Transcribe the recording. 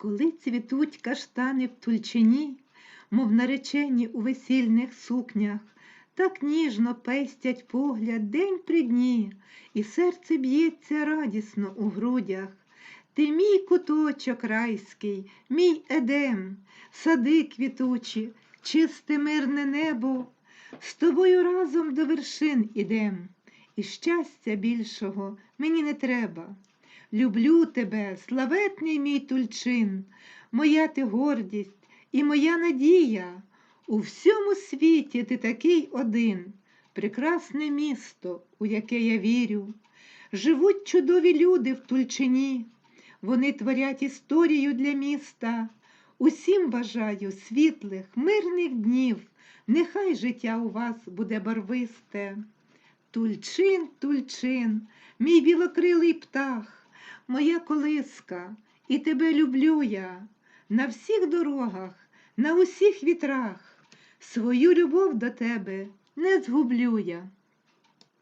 Коли цвітуть каштани в тульчині, мов наречені у весільних сукнях, так ніжно пестять погляд день при дні, і серце б'ється радісно у грудях. Ти мій куточок райський, мій едем, сади квітучі, чисте мирне небо. З тобою разом до вершин ідем, і щастя більшого мені не треба. Люблю тебе, славетний мій тульчин, моя ти гордість і моя надія. У всьому світі ти такий один, прекрасне місто, у яке я вірю. Живуть чудові люди в Тульчині, вони творять історію для міста. Усім бажаю світлих, мирних днів, нехай життя у вас буде барвисте. Тульчин, тульчин, мій білокрилий птах, моя колиска, і тебе люблю я на всіх дорогах, на усіх вітрах. Свою любов до тебе не згублю я.